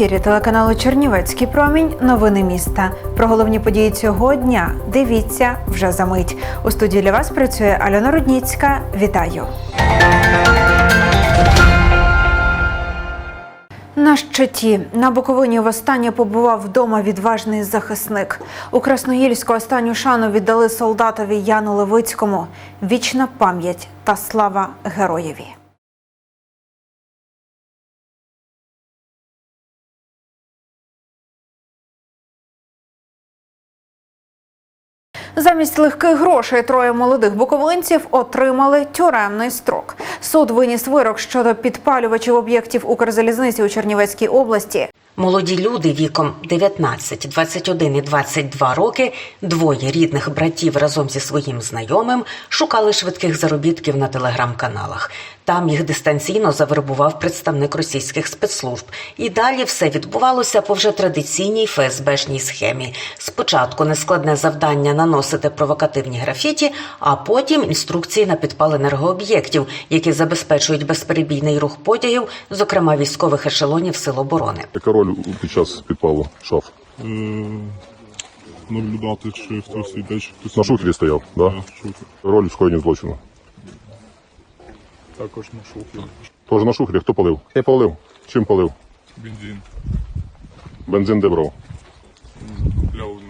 ефірі телеканалу Чернівецький промінь. Новини міста. Про головні події цього дня дивіться вже за мить. У студії для вас працює Альона Рудніцька. Вітаю. На щиті на Буковині востаннє побував вдома відважний захисник. У Красноїльську останню шану віддали солдатові Яну Левицькому. Вічна пам'ять та слава героєві. Замість легких грошей троє молодих буковинців отримали тюремний строк. Суд виніс вирок щодо підпалювачів об'єктів Укрзалізниці у Чернівецькій області. Молоді люди віком 19, 21 і 22 роки, двоє рідних братів разом зі своїм знайомим шукали швидких заробітків на телеграм-каналах. Там їх дистанційно завербував представник російських спецслужб. І далі все відбувалося по вже традиційній ФСБшній схемі. Спочатку нескладне завдання наносити провокативні графіті, а потім інструкції на підпал енергооб'єктів, які забезпечують безперебійний рух потягів, зокрема військових ешелонів Сил оборони. Яка роль під час підпалу шаф? Е, наблюдати, чи хтось йде, чи хтось На шухері стояв, да? Да. Роль в скоєнні злочину. Також на шухері. Тож на шухері хто палив? Я палив. Чим палив? Бензин. Бензин де брав? Купляв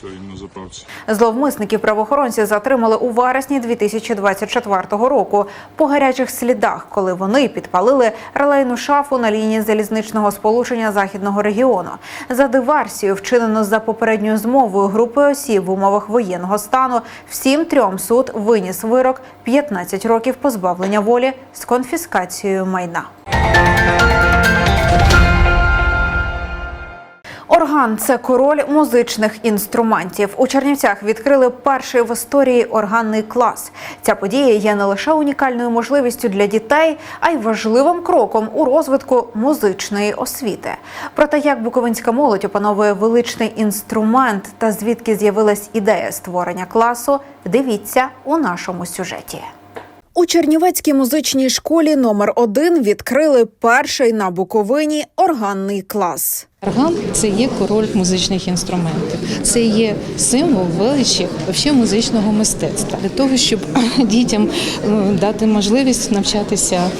цій на заправці. Зловмисників правоохоронці затримали у вересні 2024 року по гарячих слідах, коли вони підпалили релейну шафу на лінії залізничного сполучення західного регіону. За диверсію, вчинено за попередньою змовою групи осіб в умовах воєнного стану, всім трьом суд виніс вирок 15 років позбавлення волі з конфіскацією майна. Орган це король музичних інструментів. У Чернівцях відкрили перший в історії органний клас. Ця подія є не лише унікальною можливістю для дітей, а й важливим кроком у розвитку музичної освіти. Про те, як буковинська молодь опановує величний інструмент та звідки з'явилась ідея створення класу, дивіться у нашому сюжеті. У Чернівецькій музичній школі номер 1 відкрили перший на Буковині органний клас. Орган це є король музичних інструментів. Це є символ величі музичного мистецтва для того, щоб дітям е, дати можливість навчатися.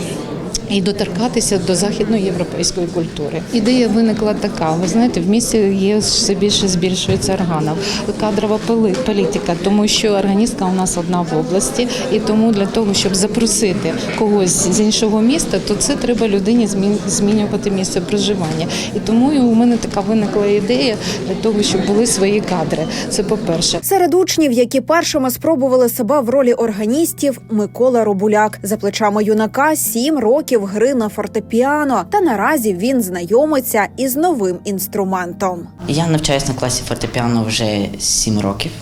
І доторкатися до західноєвропейської культури. Ідея виникла така. Ви знаєте, в місті є все більше збільшується органів. Кадрова політика, тому що органістка у нас одна в області, і тому для того, щоб запросити когось з іншого міста, то це треба людині змін- змінювати місце проживання. І тому у мене така виникла ідея для того, щоб були свої кадри. Це по-перше. Серед учнів, які першими спробували себе в ролі органістів, Микола Робуляк за плечами юнака сім років гри на фортепіано. Та наразі він знайомиться із новим інструментом. Я навчаюся на класі фортепіано вже 7 років.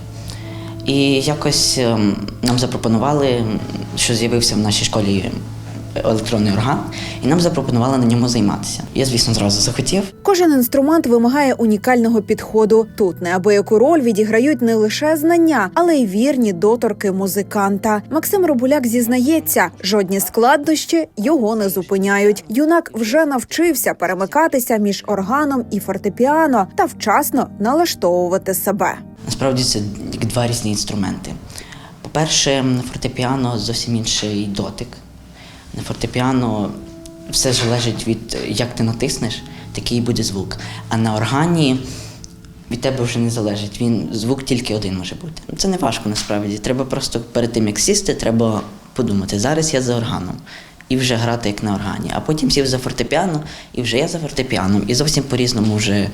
І якось ем, нам запропонували, що з'явився в нашій школі електронний орган, і нам запропонували на ньому займатися. Я, звісно, зразу захотів. Кожен інструмент вимагає унікального підходу. Тут неабияку роль відіграють не лише знання, але й вірні доторки музиканта. Максим Робуляк зізнається, жодні складнощі його не зупиняють. Юнак вже навчився перемикатися між органом і фортепіано та вчасно налаштовувати себе. Насправді це як два різні інструменти. По-перше, фортепіано зовсім інший дотик. На фортепіано все залежить від як ти натиснеш, такий буде звук. А на органі від тебе вже не залежить. Він звук тільки один може бути. Це не важко насправді. Треба просто перед тим, як сісти, треба подумати, зараз я за органом. І вже грати як на органі. А потім сів за фортепіано, і вже я за фортепіаном. І зовсім по-різному вже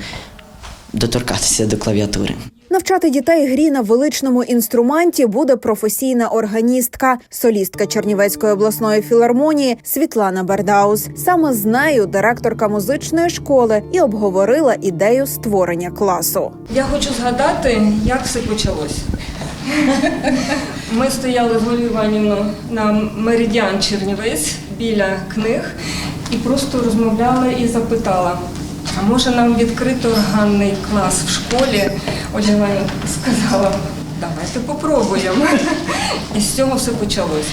доторкатися до клавіатури. Навчати дітей грі на величному інструменті буде професійна органістка, солістка Чернівецької обласної філармонії Світлана Бердаус. Саме з нею директорка музичної школи і обговорила ідею створення класу. Я хочу згадати, як все почалося. Ми стояли з Олею на Меридіан Чернівець біля книг і просто розмовляли і запитала, а може нам відкрити органний клас в школі? Іванівна сказала, давайте попробуємо. І з цього все почалось.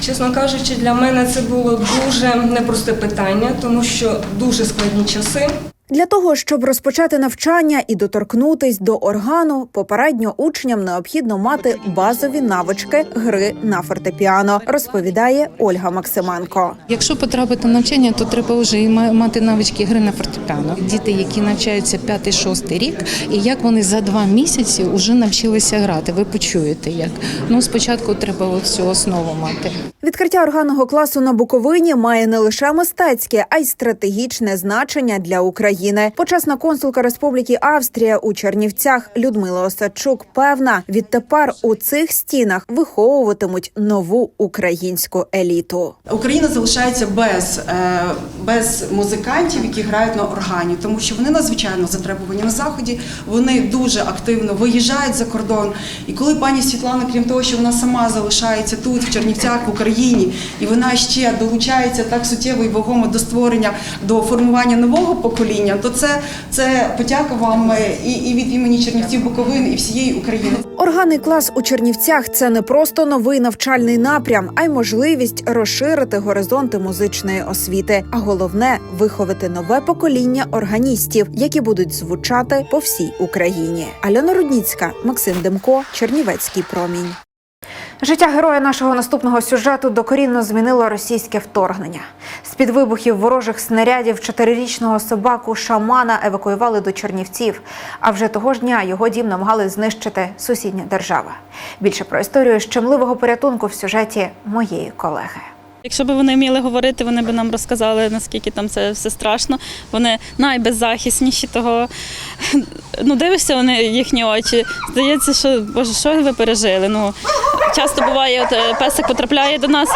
Чесно кажучи, для мене це було дуже непросте питання, тому що дуже складні часи. Для того, щоб розпочати навчання і доторкнутись до органу, попередньо учням необхідно мати базові навички гри на фортепіано, розповідає Ольга Максименко. Якщо потрапити на навчання, то треба вже і мати навички гри на фортепіано. Діти, які навчаються 5-6 рік, і як вони за два місяці вже навчилися грати. Ви почуєте як. Ну спочатку треба цю основу мати. Відкриття органного класу на Буковині має не лише мистецьке, а й стратегічне значення для України. Почесна консулка Республіки Австрія у Чернівцях Людмила Осадчук певна, відтепер у цих стінах виховуватимуть нову українську еліту. Україна залишається без, е, без музикантів, які грають на органі, тому що вони надзвичайно затребувані на заході. Вони дуже активно виїжджають за кордон. І коли пані Світлана, крім того, що вона сама залишається тут, в Чернівцях, в Україні, і вона ще долучається так суттєво і вагомо до створення, до формування нового покоління, то це, це подяка вам е, і, і від імені Чернівців Буковини, і всієї України. Органний клас у Чернівцях це не просто новий навчальний напрям, а й можливість розширити горизонти музичної освіти. А головне виховати нове покоління органістів, які будуть звучати по всій Україні. Альона Рудніцька, Максим Демко, Чернівецький промінь. Життя героя нашого наступного сюжету докорінно змінило російське вторгнення. З під вибухів ворожих снарядів чотирирічного собаку шамана евакуювали до Чернівців. А вже того ж дня його дім намагали знищити сусідня держава. Більше про історію щемливого порятунку в сюжеті моєї колеги. Якщо б вони вміли говорити, вони б нам розказали, наскільки там це все страшно. Вони найбеззахисніші того. Ну, дивишся вони їхні очі. Здається, що боже, що ви пережили? Ну часто буває, от е, песик потрапляє до нас,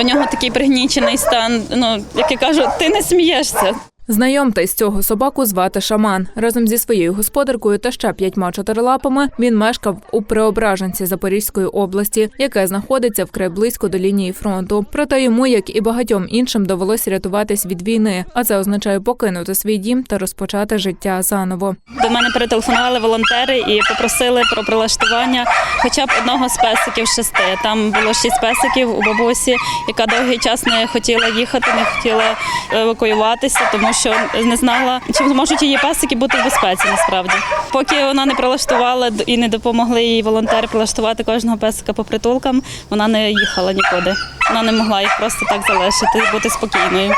у нього такий пригнічений стан. Ну, як я кажу, ти не смієшся. Знайомтесь, цього собаку звати Шаман. Разом зі своєю господаркою та ще п'ятьма чотирилапами він мешкав у Преображенці Запорізької області, яке знаходиться вкрай близько до лінії фронту. Проте йому, як і багатьом іншим, довелося рятуватись від війни, а це означає покинути свій дім та розпочати життя заново. До мене перетелефонували волонтери і попросили про прилаштування хоча б одного з песиків шести. Там було шість песиків у бабусі, яка довгий час не хотіла їхати, не хотіла евакуюватися, тому що не знала, чи можуть її песики бути в безпеці насправді. Поки вона не прилаштувала і не допомогли їй волонтери прилаштувати кожного песика по притулкам, вона не їхала нікуди. Вона не могла їх просто так залишити і бути спокійною.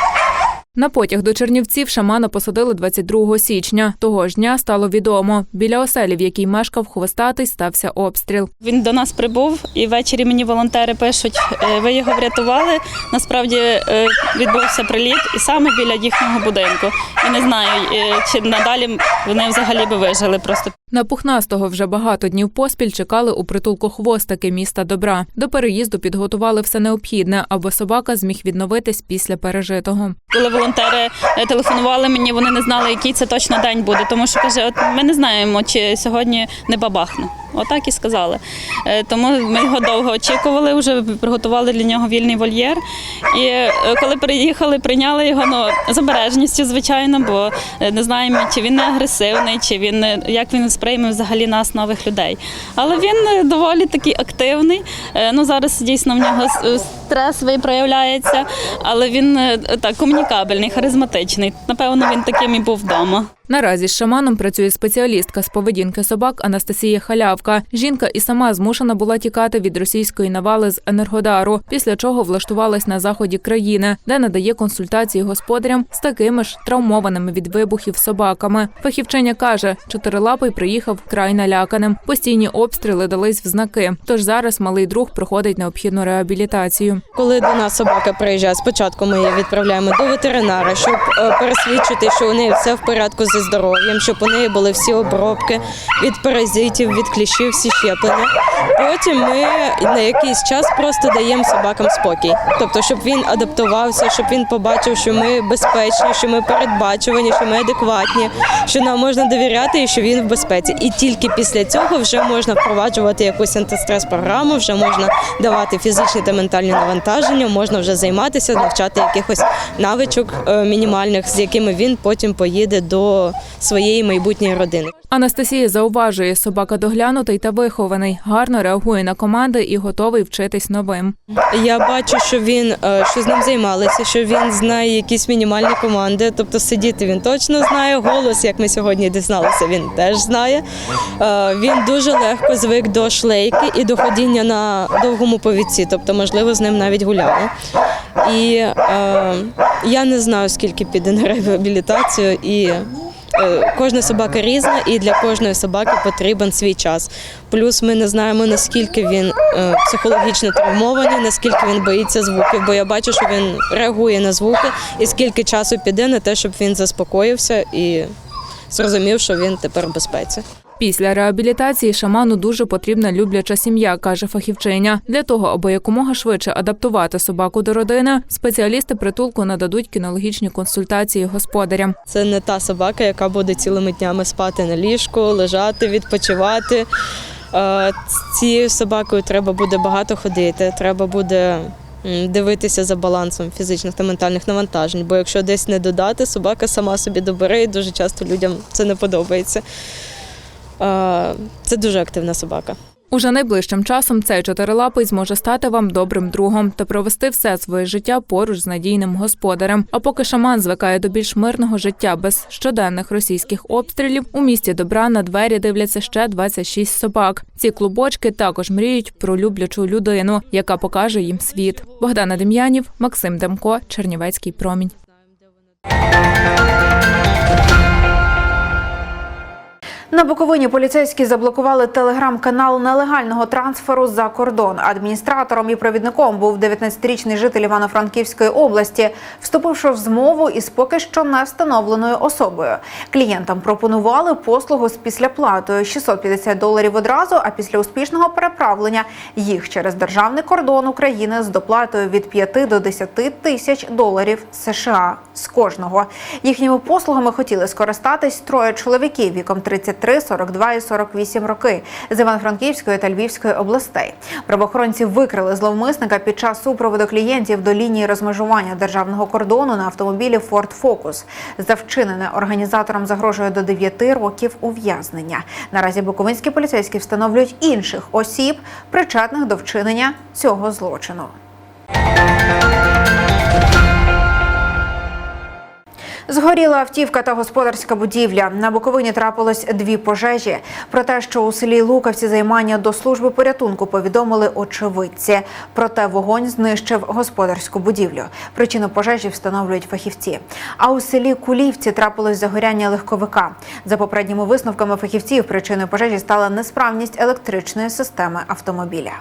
На потяг до Чернівців шамана посадили 22 січня. Того ж дня стало відомо. Біля оселі, в якій мешкав хвостатий, стався обстріл. Він до нас прибув, і ввечері мені волонтери пишуть: «Е, ви його врятували. Насправді е, відбувся приліт і саме біля їхнього будинку. І не знаю, е, чи надалі вони взагалі би вижили. Просто На пухнастого вже багато днів поспіль чекали у притулку хвостики міста Добра. До переїзду підготували все необхідне, аби собака зміг відновитись після пережитого. коли волонтери е, телефонували мені, вони не знали, який це точно день буде. Тому що каже, от ми не знаємо, чи сьогодні не бабахне. Отак і сказали. Е, Тому ми його довго очікували, вже приготували для нього вільний вольєр. І е, коли приїхали, прийняли його ну, з обережністю, звичайно, бо не знаємо, чи він не агресивний, чи він як він сприйме взагалі нас, нових людей. Але він е, доволі такий активний. Е, Ну зараз дійсно в нього стрес проявляється, але він е, так комунікабельний, харизматичний. Напевно, він таким і був вдома. Наразі з шаманом працює спеціалістка з поведінки собак Анастасія Халявка. Жінка і сама змушена була тікати від російської навали з Енергодару, після чого влаштувалась на заході країни, де надає консультації господарям з такими ж травмованими від вибухів собаками. Фахівчиня каже, чотирилапий приїхав край наляканим. Постійні обстріли дались в знаки. Тож зараз малий друг проходить необхідну реабілітацію. Коли до нас собака приїжджає, спочатку ми її відправляємо до ветеринара, щоб е, пересвідчити, що у неї все в порядку зі здоров'ям, щоб у неї були всі обробки від паразитів, від кліщів, всі щеплення. Потім ми на якийсь час просто даємо собакам спокій, тобто, щоб він адаптувався, щоб він побачив, що ми безпечні, що ми передбачувані, що ми адекватні, що нам можна довіряти і що він в безпеці. І тільки після цього вже можна впроваджувати якусь антистрес-програму, вже можна давати фізичні та ментальні навантаження, можна вже займатися, навчати якихось навичок е, мінімальних, з якими він потім поїде до до своєї майбутньої родини. Анастасія зауважує, собака доглянутий та вихований, гарно реагує на команди і готовий вчитись новим. Я бачу, що він е, що з ним займалися, що він знає якісь мінімальні команди. Тобто сидіти він точно знає. Голос, як ми сьогодні дізналися, він теж знає. Е, Він дуже легко звик до шлейки і до ходіння на довгому повідці. Тобто, можливо, з ним навіть гуляли. І е, я не знаю, скільки піде на реабілітацію і. Е, Кожна собака різна, і для кожної собаки потрібен свій час. Плюс ми не знаємо наскільки він е, психологічно травмований, наскільки він боїться звуків, бо я бачу, що він реагує на звуки, і скільки часу піде на те, щоб він заспокоївся і зрозумів, що він тепер в безпеці. Після реабілітації шаману дуже потрібна любляча сім'я, каже фахівчиня. Для того, аби якомога швидше адаптувати собаку до родини, спеціалісти притулку нададуть кінологічні консультації господарям. Це не та собака, яка буде цілими днями спати на ліжку, лежати, відпочивати. Цією собакою треба буде багато ходити, треба буде дивитися за балансом фізичних та ментальних навантажень. Бо якщо десь не додати, собака сама собі добере, і дуже часто людям це не подобається. Е, Це дуже активна собака. Уже найближчим часом цей чотирилапий зможе стати вам добрим другом та провести все своє життя поруч з надійним господарем. А поки шаман звикає до більш мирного життя без щоденних російських обстрілів, у місті добра на двері дивляться ще 26 собак. Ці клубочки також мріють про люблячу людину, яка покаже їм світ. Богдана Дем'янів, Максим Демко, Чернівецький промінь. На Буковині поліцейські заблокували телеграм-канал нелегального трансферу за кордон. Адміністратором і провідником був 19-річний житель Івано-Франківської області, вступивши в змову із поки що не встановленою особою. Клієнтам пропонували послугу з післяплатою 650 доларів одразу, а після успішного переправлення їх через державний кордон України з доплатою від 5 до 10 тисяч доларів США з кожного. Їхніми послугами хотіли скористатись троє чоловіків віком 33, 42 і 48 роки з Івано-Франківської та Львівської областей. Правоохоронці викрили зловмисника під час супроводу клієнтів до лінії розмежування державного кордону на автомобілі Ford Focus. За вчинене організаторам загрожує до 9 років ув'язнення. Наразі буковинські поліцейські встановлюють інших осіб, причетних до вчинення цього злочину. Згоріла автівка та господарська будівля. На Буковині трапилось дві пожежі. Про те, що у селі Лукавці займання до служби порятунку повідомили очевидці. Проте вогонь знищив господарську будівлю. Причину пожежі встановлюють фахівці. А у селі Кулівці трапилось загоряння легковика. За попередніми висновками фахівців, причиною пожежі стала несправність електричної системи автомобіля.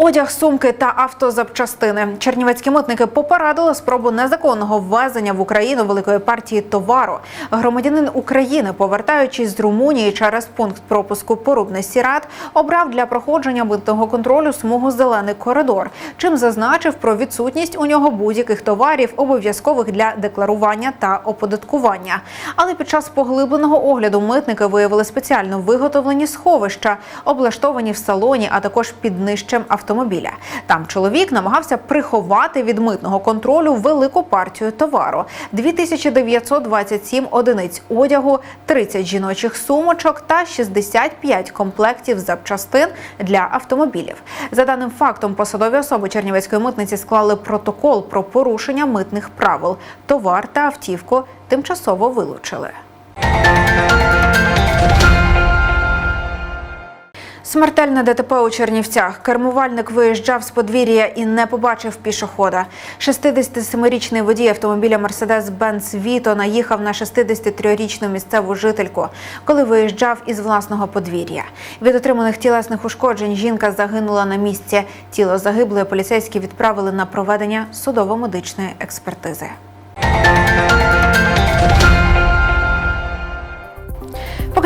Одяг, сумки та автозапчастини. Чернівецькі митники попередили спробу незаконного ввезення в Україну великої партії товару. Громадянин України, повертаючись з Румунії через пункт пропуску Порубне Сірат, обрав для проходження митного контролю смугу зелений коридор, чим зазначив про відсутність у нього будь-яких товарів, обов'язкових для декларування та оподаткування. Але під час поглибленого огляду митники виявили спеціально виготовлені сховища, облаштовані в салоні, а також під нижчим автомобіля. Там чоловік намагався приховати від митного контролю велику партію товару: 2927 одиниць одягу, 30 жіночих сумочок та 65 комплектів запчастин для автомобілів. За даним фактом, посадові особи Чернівецької митниці склали протокол про порушення митних правил. Товар та автівку тимчасово вилучили. Смертельне ДТП у Чернівцях. Кермувальник виїжджав з подвір'я і не побачив пішохода. 67-річний водій автомобіля Мерседес-Бенц Віто наїхав на 63-річну місцеву жительку, коли виїжджав із власного подвір'я. Від отриманих тілесних ушкоджень жінка загинула на місці. Тіло загиблої поліцейські відправили на проведення судово-медичної експертизи.